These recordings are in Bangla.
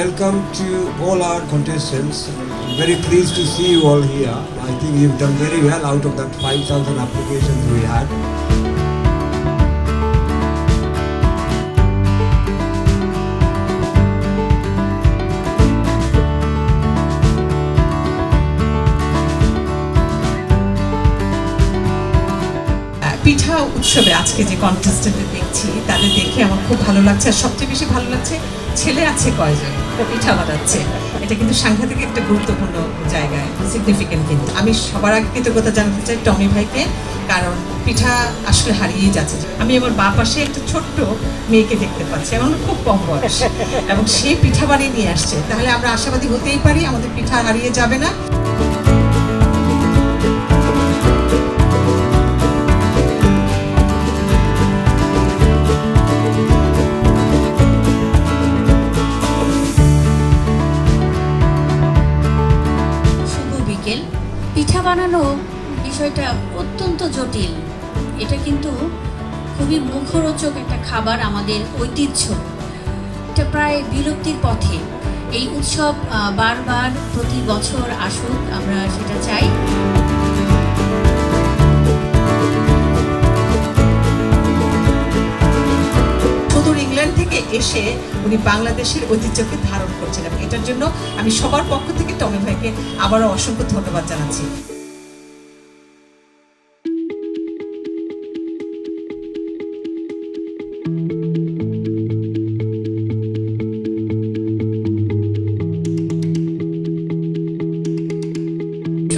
welcome to all our contestants. Very pleased to see you all here. I think you've done very well out of that 5,000 applications we had. উৎসবে আজকে যে কন্টেস্টেন্টদের দেখছি তাদের দেখে আমার খুব ভালো লাগছে আর সবচেয়ে বেশি ভালো লাগছে ছেলে আছে কয়জন পিঠা বানাচ্ছে এটা কিন্তু সাংঘাতিক একটা গুরুত্বপূর্ণ জায়গায় সিগনিফিকেন্ট কিন্তু। আমি সবার আগে কৃতজ্ঞতা জানাতে চাই টমি ভাইকে, কারণ পিঠা আসলে হারিয়েই যাচ্ছে। আমি আমার বা পাশে একটা ছোট্ট মেয়েকে দেখতে পাচ্ছি, আমার খুব কম বয়স। এবং সে পিঠা বানিয়ে নিয়ে আসছে। তাহলে আমরা আশাবাদী হতেই পারি আমাদের পিঠা হারিয়ে যাবে না। বিষয়টা অত্যন্ত জটিল। এটা কিন্তু খুবই মুখরোচক একটা খাবার আমাদের ঐতিহ্য। এটা প্রায় বিলুপ্তির পথে। এই উৎসব বারবার প্রতি বছর আসুক, আমরা সেটা চাই। ইংল্যান্ড থেকে এসে উনি বাংলাদেশের ঐতিহ্যকে ধারণ করছেন এবং এটার জন্য আমি সবার পক্ষ থেকে টমি ভাইকে আবারও অসংখ্য ধন্যবাদ জানাচ্ছি।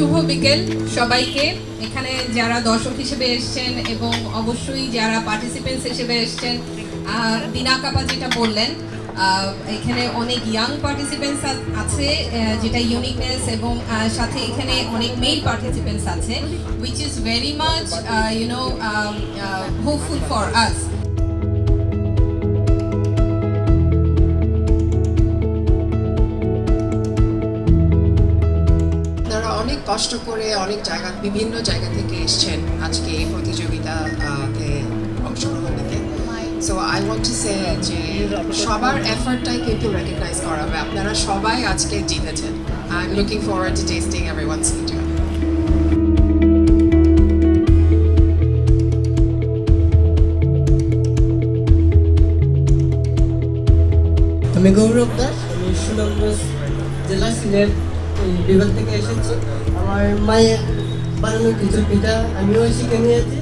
শুভ বিকেল সবাইকে। এখানে যারা দর্শক হিসেবে এসেছেন এবং অবশ্যই যারা পার্টিসিপেন্টস হিসেবে এসেছেন আহ, দিনা কাপা যেটা বললেন এখানে অনেক ইয়াং পার্টিসিপেন্টস আছে যেটা ইউনিকনেস এবং সাথে এখানে অনেক মেল পার্টিসিপেন্টস আছে which is very much you know hopeful for us অনেক কষ্ট করে অনেক জায়গা, বিভিন্ন জায়গা থেকে এসছেন আজকে এই প্রতিযোগিতাতে অংশগ্রহণ নিতে। So I want to say যে সবার এফার্টটাই কিন্তু রেকগনাইজ করা হবে। আপনারা সবাই আজকে জিতেছেন। I am looking forward to tasting everyone's video আমি গৌরব দাস, আমি সুনামগঞ্জ জেলা এই বিভাগ থেকে এসেছি। আমার মায়ের বানানো কিছু পিঠা আমিও শিখে নিয়েছি।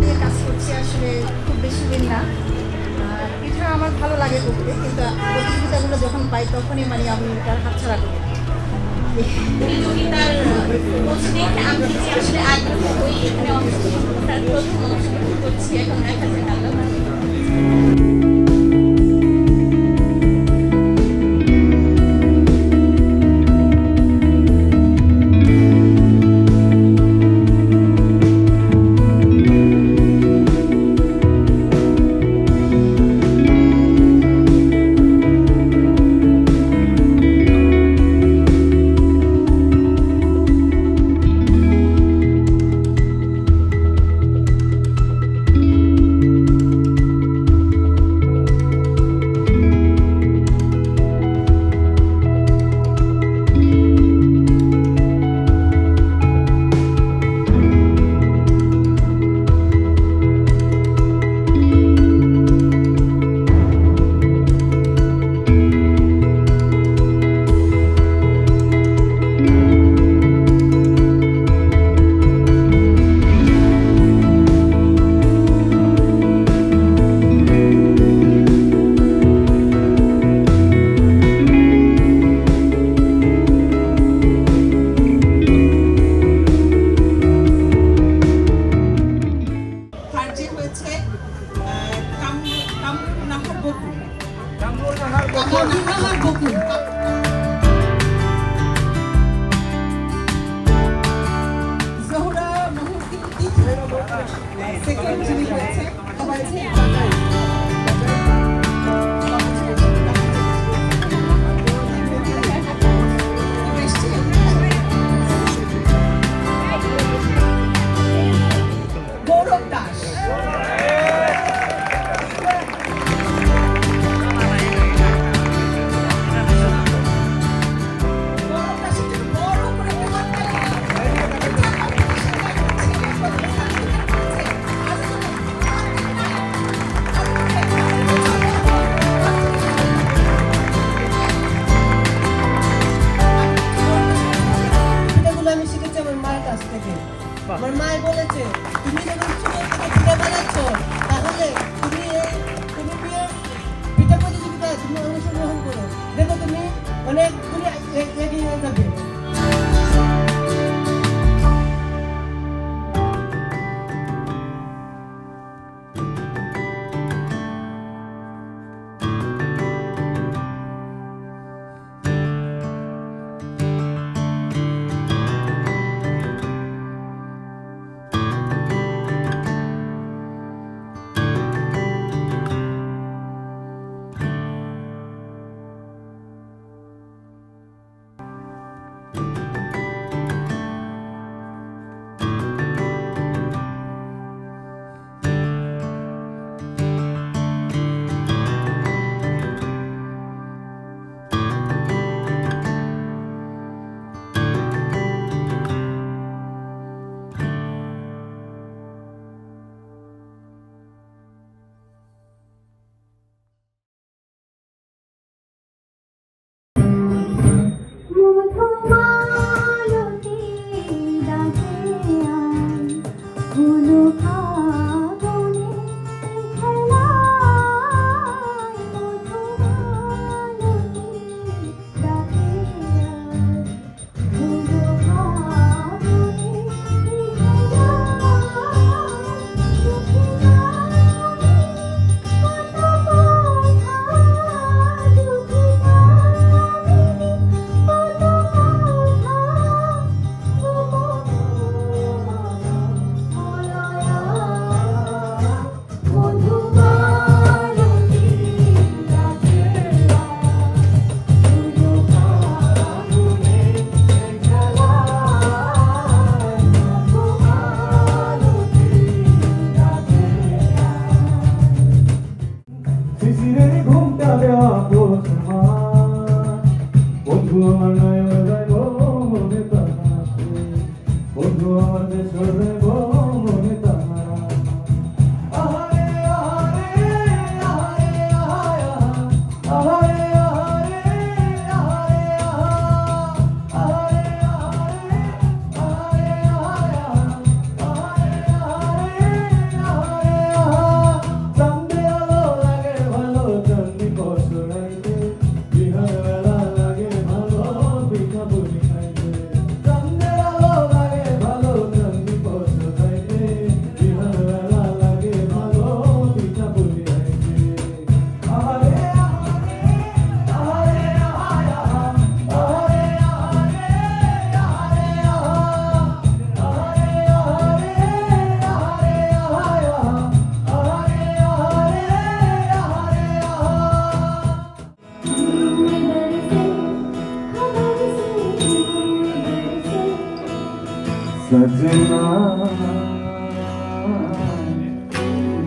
নিয়ে কাজ করছি আসলে খুব বেশি দিন পিঠা আমার ভালো লাগে করতে কিন্তু প্রতিযোগিতাগুলো যখন পাই তখনই মানে আমি তার হাতছাড়া করি। প্রতিযোগিতার আমি আসলে আগ্রহ হই এখানে অংশগ্রহণ প্রথম অংশগ্রহণ করছি এখন দেখা যাক আল্লাহ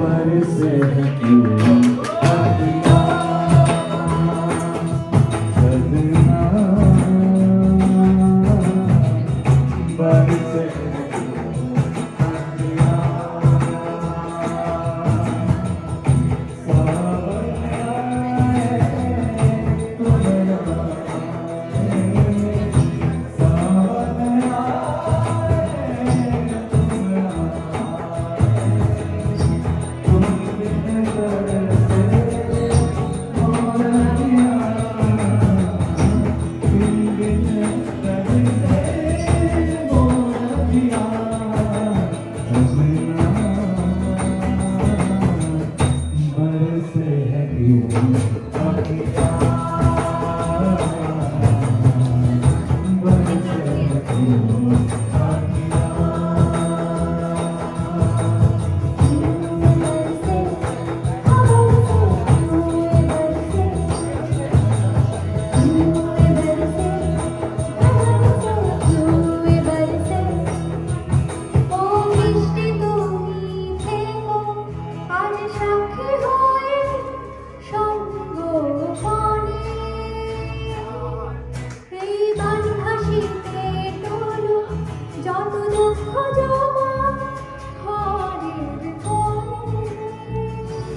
varsa illallah